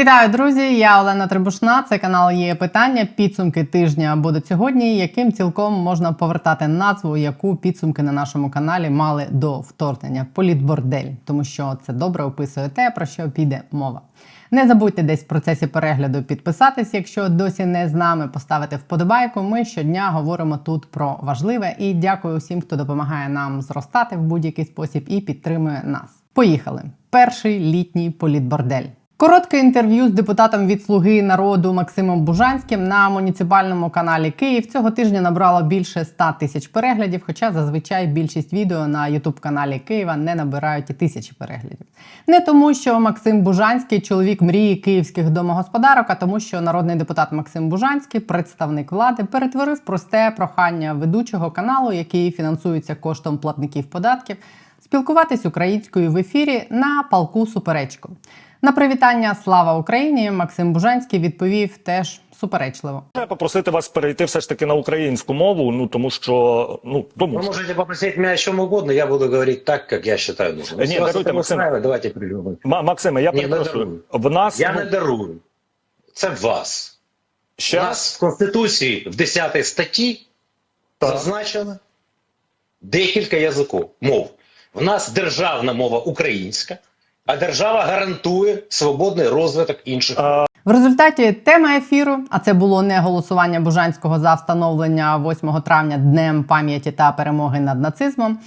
Вітаю, друзі! Я Олена Трибушна. Це канал є питання. Підсумки тижня будуть сьогодні. Яким цілком можна повертати назву, яку підсумки на нашому каналі мали до вторгнення політбордель, тому що це добре описує те, про що піде мова. Не забудьте десь в процесі перегляду підписатись, якщо досі не з нами, поставити вподобайку. Ми щодня говоримо тут про важливе і дякую усім, хто допомагає нам зростати в будь-який спосіб і підтримує нас. Поїхали! Перший літній політбордель. Коротке інтерв'ю з депутатом від Слуги народу Максимом Бужанським на муніципальному каналі Київ цього тижня набрало більше 100 тисяч переглядів. Хоча зазвичай більшість відео на Ютуб каналі Києва не набирають і тисячі переглядів. Не тому, що Максим Бужанський чоловік мрії київських домогосподарок, а тому, що народний депутат Максим Бужанський, представник влади, перетворив просте прохання ведучого каналу, який фінансується коштом платників податків, спілкуватись українською в ефірі на палку суперечку. На привітання Слава Україні Максим Бужанський відповів теж суперечливо. Я попросити вас перейти все ж таки на українську мову, ну тому що ну тому Вы що. можете попросить меня о чем угодно, я буду говорить так, как я считаю нужным. Э, Если нет, вас даруйте, это Максим. устраивает, давайте придумаем. Ма- Максиме, я Ні, не перепрошую. дарую. В нас Я ну, не дарую. Це вас. У ще нас в Конституції в 10 статті Так. зазначено декілька язиків, мов. В нас державна мова українська, а держава гарантує свободний розвиток інших. В результаті тема ефіру, а це було не голосування Бужанського за встановлення 8 травня днем пам'яті та перемоги над нацизмом.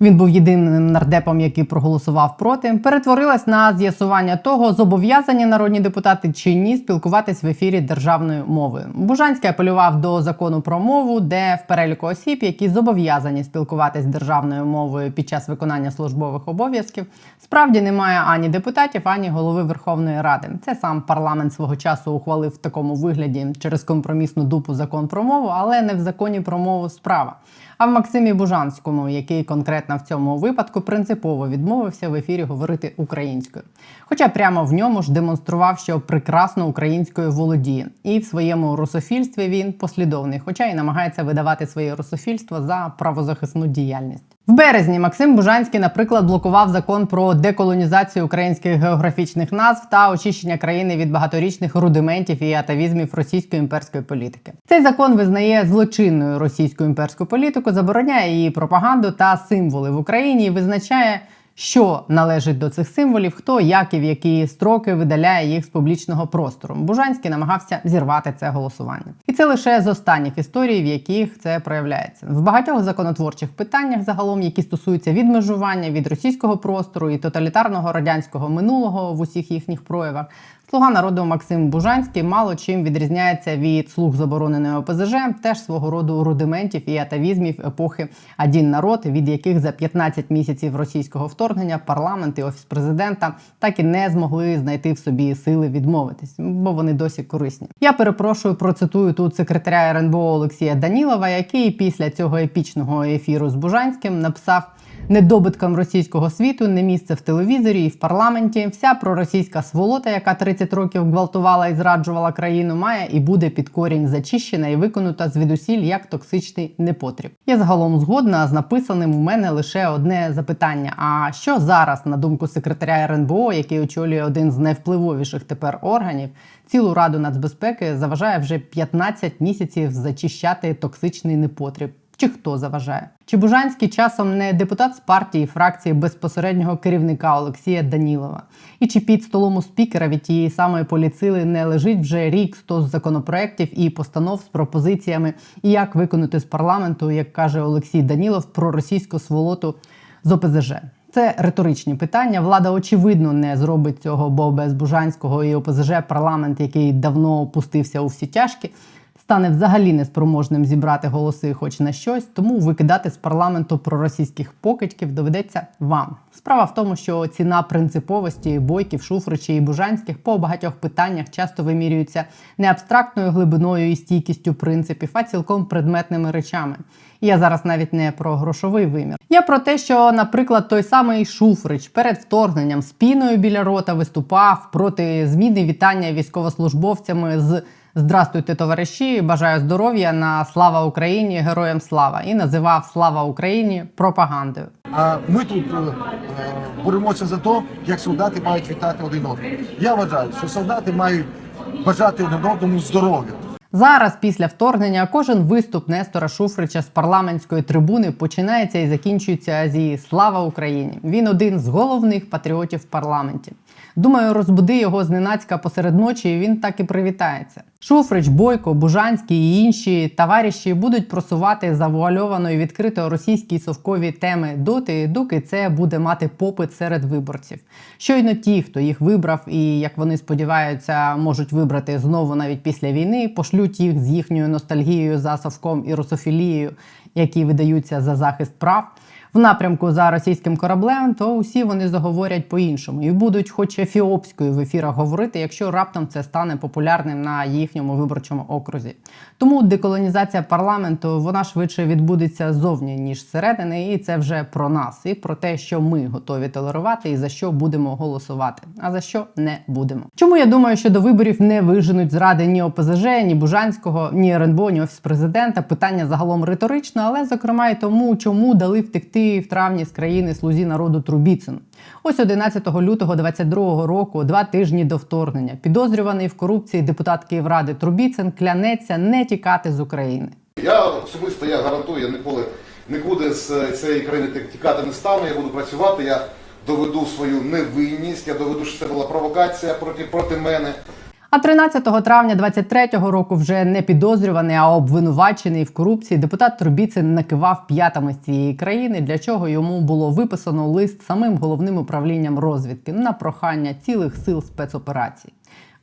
Він був єдиним нардепом, який проголосував проти. Перетворилась на з'ясування того, зобов'язані народні депутати чи ні спілкуватись в ефірі державною мовою. Бужанський апелював до закону про мову, де в переліку осіб, які зобов'язані спілкуватись державною мовою під час виконання службових обов'язків, справді немає ані депутатів, ані голови Верховної Ради. Це сам парламент свого часу ухвалив в такому вигляді через компромісну дупу закон про мову, але не в законі про мову справа. А в Максимі Бужанському, який конкретно в цьому випадку принципово відмовився в ефірі говорити українською. Хоча прямо в ньому ж демонстрував, що прекрасно українською володіє, і в своєму русофільстві він послідовний, хоча й намагається видавати своє русофільство за правозахисну діяльність. В березні Максим Бужанський, наприклад, блокував закон про деколонізацію українських географічних назв та очищення країни від багаторічних рудиментів і атавізмів російської імперської політики. Цей закон визнає злочинною російську імперську політику, забороняє її пропаганду та символи в Україні і визначає. Що належить до цих символів, хто як і в які строки видаляє їх з публічного простору. Бужанський намагався зірвати це голосування, і це лише з останніх історій, в яких це проявляється в багатьох законотворчих питаннях, загалом, які стосуються відмежування від російського простору і тоталітарного радянського минулого в усіх їхніх проявах. Слуга народу Максим Бужанський мало чим відрізняється від слуг забороненої ОПЗЖ, теж свого роду рудиментів і атавізмів епохи «Один народ, від яких за 15 місяців російського вторгнення парламент і офіс президента так і не змогли знайти в собі сили відмовитись, бо вони досі корисні. Я перепрошую, процитую тут секретаря РНБО Олексія Данілова, який після цього епічного ефіру з Бужанським написав. Недобиткам російського світу не місце в телевізорі і в парламенті. Вся проросійська сволота, яка 30 років гвалтувала і зраджувала країну, має і буде під корінь зачищена і виконута звідусіль як токсичний непотріб. Я загалом згодна з написаним у мене лише одне запитання: а що зараз, на думку секретаря РНБО, який очолює один з найвпливовіших тепер органів, цілу раду нацбезпеки заважає вже 15 місяців зачищати токсичний непотріб? Чи хто заважає? Чи Бужанський часом не депутат з партії фракції безпосереднього керівника Олексія Данілова? І чи під столом у спікера від тієї самої поліцили не лежить вже рік стос законопроєктів і постанов з пропозиціями, і як виконати з парламенту, як каже Олексій Данілов, про російську сволоту з ОПЗЖ? Це риторичні питання. Влада очевидно не зробить цього, бо без Бужанського і ОПЗЖ парламент, який давно опустився у всі тяжкі, стане взагалі неспроможним зібрати голоси хоч на щось, тому викидати з парламенту проросійських покидьків доведеться вам. Справа в тому, що ціна принциповості бойків, шуфричі і бужанських по багатьох питаннях часто вимірюється не абстрактною глибиною і стійкістю принципів, а цілком предметними речами. Я зараз навіть не про грошовий вимір. Я про те, що, наприклад, той самий Шуфрич перед вторгненням спіною біля рота виступав проти зміни вітання військовослужбовцями з Здрастуйте, товариші! Бажаю здоров'я на слава Україні, героям слава і називав Слава Україні пропагандою. А ми тут е, боремося за те, як солдати мають вітати один одного. Я вважаю, що солдати мають бажати один одному здоров'я. Зараз, після вторгнення, кожен виступ Нестора Шуфрича з парламентської трибуни починається і закінчується зі Слава Україні. Він один з головних патріотів в парламенті. Думаю, розбуди його зненацька посеред ночі, і він так і привітається. Шуфрич, Бойко, Бужанський і інші товариші будуть просувати завуальовано і відкрито російські совкові теми доти, доки це буде мати попит серед виборців. Щойно ті, хто їх вибрав, і як вони сподіваються, можуть вибрати знову навіть після війни, пошлють їх з їхньою ностальгією за совком і русофілією, які видаються за захист прав. В напрямку за російським кораблем, то усі вони заговорять по-іншому і будуть, хоч ефіопською в ефірах говорити, якщо раптом це стане популярним на їхньому виборчому окрузі. Тому деколонізація парламенту вона швидше відбудеться зовні ніж зсередини, і це вже про нас, і про те, що ми готові толерувати, і за що будемо голосувати, а за що не будемо. Чому я думаю, що до виборів не виженуть зради ні ОПЗЖ, ні Бужанського, ні РНБО, ні офіс президента. Питання загалом риторичне, але зокрема і тому, чому дали втекти в травні з країни слузі народу Трубіцину. Ось 11 лютого 22 року, два тижні до вторгнення, підозрюваний в корупції депутат Київради Трубіцин клянеться не тікати з України. Я особисто я гарантую, я ніколи нікуди з е, цієї країни тік- тікати не стану. Я буду працювати. Я доведу свою невинність. Я доведу, що це була провокація проти проти мене. А 13 травня 23-го року вже не підозрюваний, а обвинувачений в корупції депутат Трубіцин накивав п'ятами з цієї країни, для чого йому було виписано лист самим головним управлінням розвідки на прохання цілих сил спецоперацій.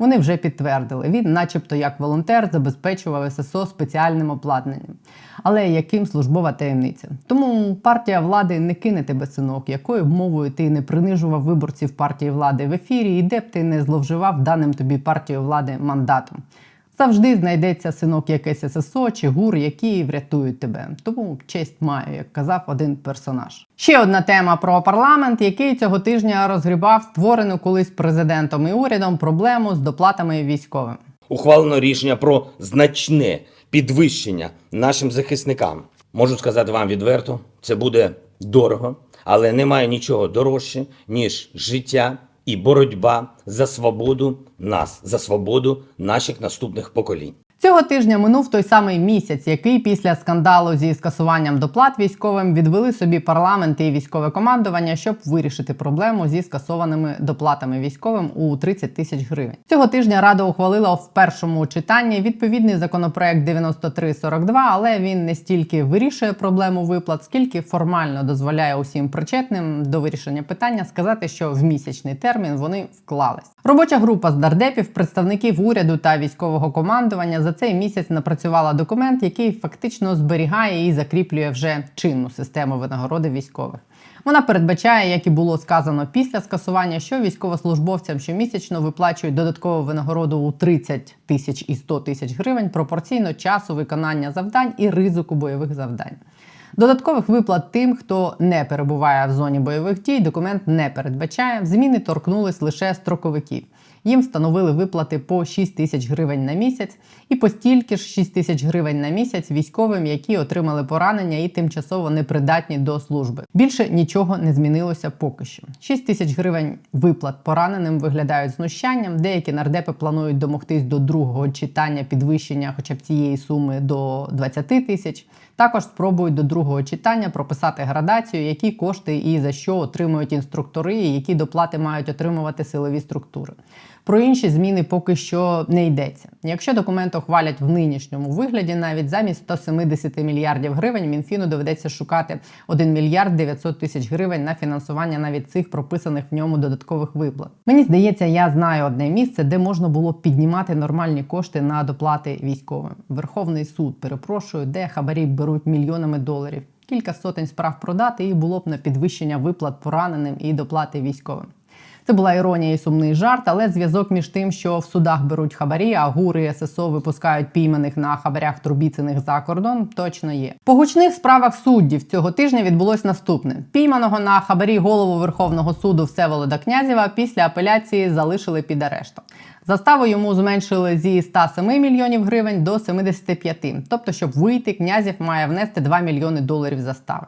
Вони вже підтвердили, він, начебто, як волонтер, забезпечував ССО спеціальним обладнанням. Але яким службова таємниця? Тому партія влади не кине тебе синок, якою б мовою ти не принижував виборців партії влади в ефірі, і де б ти не зловживав даним тобі партією влади мандатом. Завжди знайдеться синок якесь ССО чи гур, які врятують тебе. Тому честь маю, як казав один персонаж. Ще одна тема про парламент, який цього тижня розгрібав створену колись президентом і урядом проблему з доплатами військовим. ухвалено рішення про значне підвищення нашим захисникам. Можу сказати вам відверто, це буде дорого, але немає нічого дорожче, ніж життя і боротьба за свободу нас, за свободу наших наступних поколінь. Цього тижня минув той самий місяць, який після скандалу зі скасуванням доплат військовим відвели собі парламент і військове командування, щоб вирішити проблему зі скасованими доплатами військовим у 30 тисяч гривень. Цього тижня Рада ухвалила в першому читанні відповідний законопроект 9342, але він не стільки вирішує проблему виплат, скільки формально дозволяє усім причетним до вирішення питання сказати, що в місячний термін вони вклались. Робоча група з дардепів, представників уряду та військового командування цей місяць напрацювала документ, який фактично зберігає і закріплює вже чинну систему винагороди військових. Вона передбачає, як і було сказано після скасування, що військовослужбовцям щомісячно виплачують додаткову винагороду у 30 тисяч і 100 тисяч гривень пропорційно часу виконання завдань і ризику бойових завдань. Додаткових виплат тим, хто не перебуває в зоні бойових дій, документ не передбачає. Зміни торкнулись лише строковиків. Їм встановили виплати по 6 тисяч гривень на місяць і по стільки ж 6 тисяч гривень на місяць військовим, які отримали поранення і тимчасово непридатні до служби. Більше нічого не змінилося поки що. 6 тисяч гривень виплат пораненим виглядають знущанням. Деякі нардепи планують домогтись до другого читання підвищення, хоча б цієї суми до 20 тисяч. Також спробують до другого читання прописати градацію, які кошти і за що отримують інструктори, і які доплати мають отримувати силові структури. Про інші зміни поки що не йдеться. Якщо документ ухвалять в нинішньому вигляді, навіть замість 170 мільярдів гривень Мінфіну доведеться шукати 1 мільярд 900 тисяч гривень на фінансування навіть цих прописаних в ньому додаткових виплат. Мені здається, я знаю одне місце, де можна було б піднімати нормальні кошти на доплати військовим. Верховний суд, перепрошую, де хабарі беруть мільйонами доларів. Кілька сотень справ продати і було б на підвищення виплат пораненим і доплати військовим. Це була іронія і сумний жарт, але зв'язок між тим, що в судах беруть хабарі, а гури ССО випускають пійманих на хабарях трубіцених за кордон, точно є. По гучних справах суддів цього тижня відбулось наступне: пійманого на хабарі голову Верховного суду Всеволода Князєва після апеляції залишили під арештом. Заставу йому зменшили зі 107 мільйонів гривень до 75. Тобто, щоб вийти, князів має внести 2 мільйони доларів застави.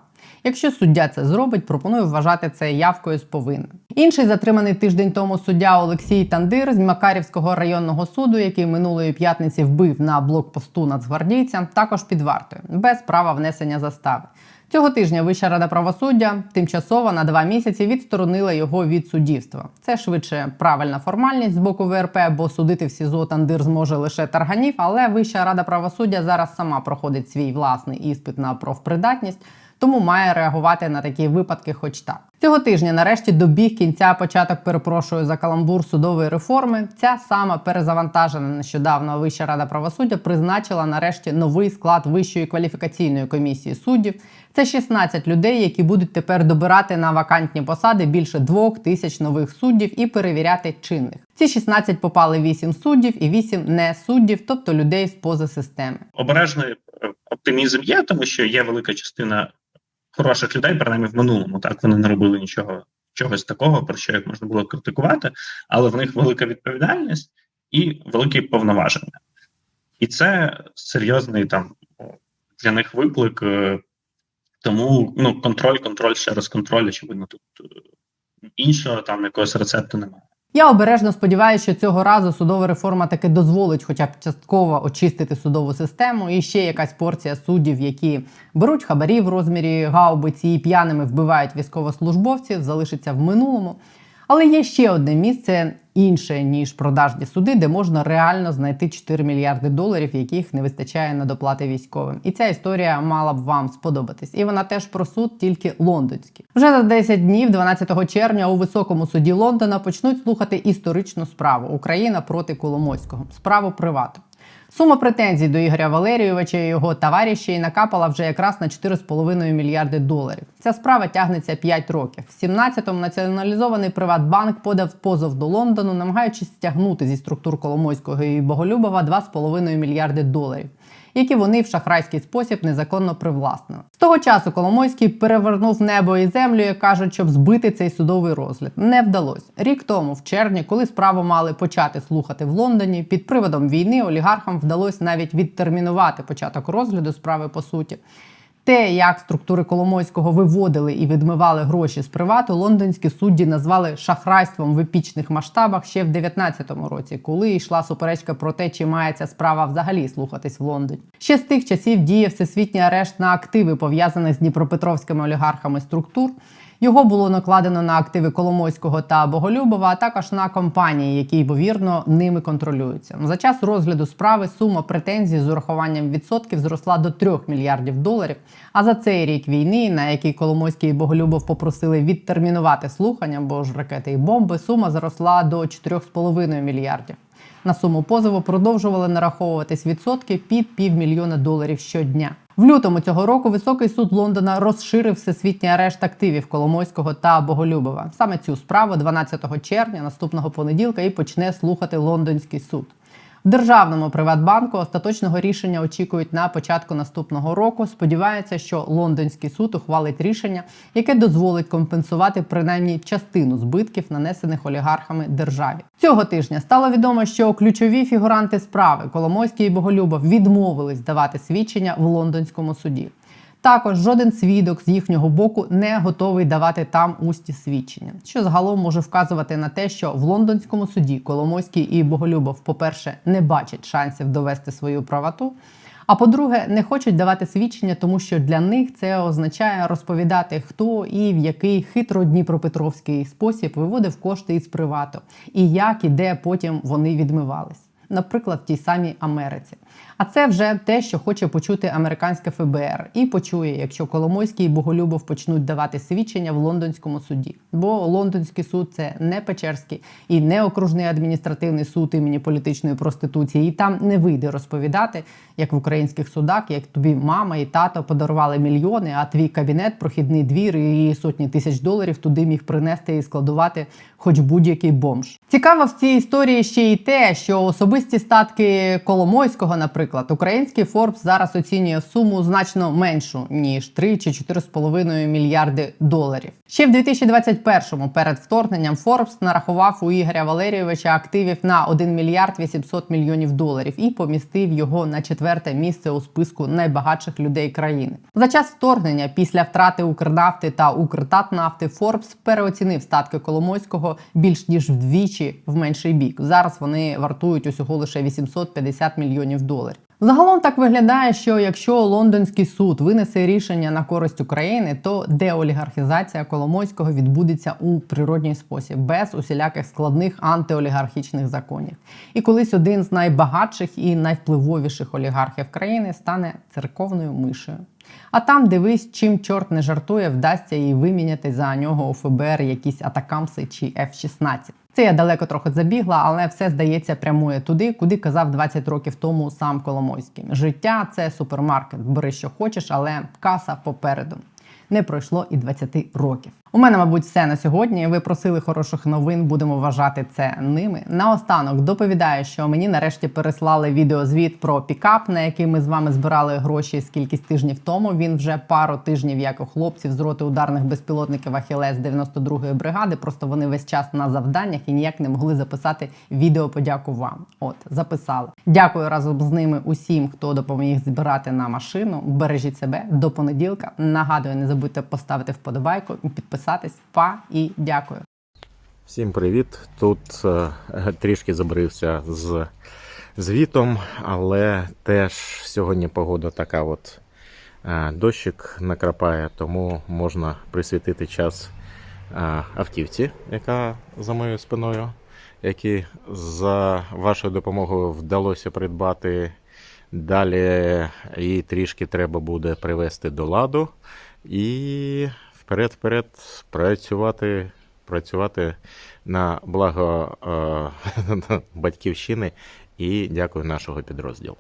Якщо суддя це зробить, пропоную вважати це явкою з повинен. Інший затриманий тиждень тому суддя Олексій Тандир з Макарівського районного суду, який минулої п'ятниці вбив на блокпосту нацгвардійця, також під вартою без права внесення застави. Цього тижня Вища рада правосуддя тимчасово на два місяці відсторонила його від суддівства. Це швидше правильна формальність з боку ВРП, бо судити в СІЗО Тандир зможе лише Тарганів. Але Вища рада правосуддя зараз сама проходить свій власний іспит на профпридатність, тому має реагувати на такі випадки, хоч так. Цього тижня нарешті добіг кінця початок перепрошую за каламбур судової реформи. Ця сама перезавантажена нещодавно Вища рада правосуддя призначила нарешті новий склад Вищої кваліфікаційної комісії суддів. Це 16 людей, які будуть тепер добирати на вакантні посади більше двох тисяч нових суддів і перевіряти чинних. Ці 16 попали 8 суддів і 8 не суддів, тобто людей з поза системи. обережний е, оптимізм є, тому що є велика частина хороших людей, принаймні в минулому. Так вони не робили нічого чогось такого, про що їх можна було критикувати, але в них велика відповідальність і великі повноваження. І це серйозний там для них виклик. е, Тому ну, контроль, контроль, ще раз контроль, очевидно, тут е, іншого там якогось рецепту немає. Я обережно сподіваюся, що цього разу судова реформа таки дозволить, хоча б частково очистити судову систему, і ще якась порція суддів, які беруть хабарі в розмірі гаубиці і п'яними вбивають військовослужбовців, залишиться в минулому. Але є ще одне місце інше ніж продажні суди, де можна реально знайти 4 мільярди доларів, яких не вистачає на доплати військовим. І ця історія мала б вам сподобатись. І вона теж про суд, тільки лондонський. Вже за 10 днів, 12 червня, у високому суді Лондона почнуть слухати історичну справу Україна проти Коломойського, справу привату. Сума претензій до Ігоря Валерійовича і його товаришів накапала вже якраз на 4,5 мільярди доларів. Ця справа тягнеться 5 років. В 17-му націоналізований Приватбанк подав позов до Лондону, намагаючись стягнути зі структур Коломойського і Боголюбова 2,5 мільярди доларів. Які вони в шахрайський спосіб незаконно привласнили. З того часу Коломойський перевернув небо і землю, як кажуть, щоб збити цей судовий розгляд. Не вдалося. Рік тому, в червні, коли справу мали почати слухати в Лондоні, під приводом війни олігархам вдалося навіть відтермінувати початок розгляду справи по суті. Те, як структури Коломойського виводили і відмивали гроші з привату, лондонські судді назвали шахрайством в епічних масштабах ще в 19-му році, коли йшла суперечка про те, чи має ця справа взагалі слухатись в Лондоні. Ще з тих часів діє всесвітній арешт на активи, пов'язаних з дніпропетровськими олігархами структур. Його було накладено на активи Коломойського та Боголюбова, а також на компанії, які ймовірно ними контролюються. За час розгляду справи сума претензій з урахуванням відсотків зросла до 3 мільярдів доларів. А за цей рік війни, на який Коломойський і Боголюбов попросили відтермінувати слухання, бо ж ракети і бомби, сума зросла до 4,5 мільярдів. На суму позову продовжували нараховуватись відсотки під півмільйона доларів щодня. В лютому цього року високий суд Лондона розширив всесвітній арешт активів Коломойського та Боголюбова. Саме цю справу 12 червня наступного понеділка і почне слухати лондонський суд. Державному Приватбанку остаточного рішення очікують на початку наступного року. Сподіваються, що лондонський суд ухвалить рішення, яке дозволить компенсувати принаймні частину збитків, нанесених олігархами державі. Цього тижня стало відомо, що ключові фігуранти справи Коломойський і Боголюбов відмовились давати свідчення в лондонському суді. Також жоден свідок з їхнього боку не готовий давати там усті свідчення, що загалом може вказувати на те, що в лондонському суді Коломойський і Боголюбов, по-перше, не бачать шансів довести свою правоту. А по-друге, не хочуть давати свідчення, тому що для них це означає розповідати, хто і в який хитро дніпропетровський спосіб виводив кошти із привату, і як і де потім вони відмивались. Наприклад, в тій самій Америці. А це вже те, що хоче почути американське ФБР, і почує, якщо Коломойський і Боголюбов почнуть давати свідчення в лондонському суді. Бо лондонський суд це не Печерський і не окружний адміністративний суд імені політичної проституції. І там не вийде розповідати, як в українських судах, як тобі мама і тато подарували мільйони, а твій кабінет, прохідний двір і сотні тисяч доларів туди міг принести і складувати хоч будь-який бомж. Цікаво в цій історії ще й те, що особисті статки Коломойського, наприклад, український Форбс зараз оцінює суму значно меншу ніж 3 чи 4,5 мільярди доларів. Ще в 2021-му перед вторгненням Форбс нарахував у Ігоря Валерійовича активів на 1 мільярд 800 мільйонів доларів і помістив його на четверте місце у списку найбагатших людей країни. За час вторгнення після втрати Укрнафти та Укртатнафти Форбс переоцінив статки Коломойського більш ніж вдвічі в менший бік. Зараз вони вартують усього лише 850 мільйонів доларів. Загалом так виглядає, що якщо лондонський суд винесе рішення на користь України, то деолігархізація Коломойського відбудеться у природній спосіб, без усіляких складних антиолігархічних законів. І колись один з найбагатших і найвпливовіших олігархів країни стане церковною мишею. А там дивись, чим чорт не жартує, вдасться їй виміняти за нього у ФБР якісь атакамси чи F-16. Це я далеко трохи забігла, але все здається прямує туди, куди казав 20 років тому сам Коломойський. Життя це супермаркет. Бери що хочеш, але каса попереду. Не пройшло і 20 років. У мене, мабуть, все на сьогодні. Ви просили хороших новин, будемо вважати це ними. Наостанок доповідаю, що мені нарешті переслали відеозвіт про пікап, на який ми з вами збирали гроші скількись тижнів тому. Він вже пару тижнів, як у хлопців з роти ударних безпілотників Ахілес 92-ї бригади. Просто вони весь час на завданнях і ніяк не могли записати відео. Подяку вам. От записали. Дякую разом з ними усім, хто допоміг збирати на машину. Бережіть себе до понеділка. Нагадую, не забудьте поставити вподобайку, підписатись. Па і дякую. Всім привіт! Тут е, трішки забрився з звітом, але теж сьогодні погода така от е, дощик накрапає, тому можна присвятити час е, автівці, яка за моєю спиною, які за вашою допомогою вдалося придбати. Далі її трішки треба буде привести до ладу і вперед-вперед працювати працювати на благо е, батьківщини і дякую нашого підрозділу.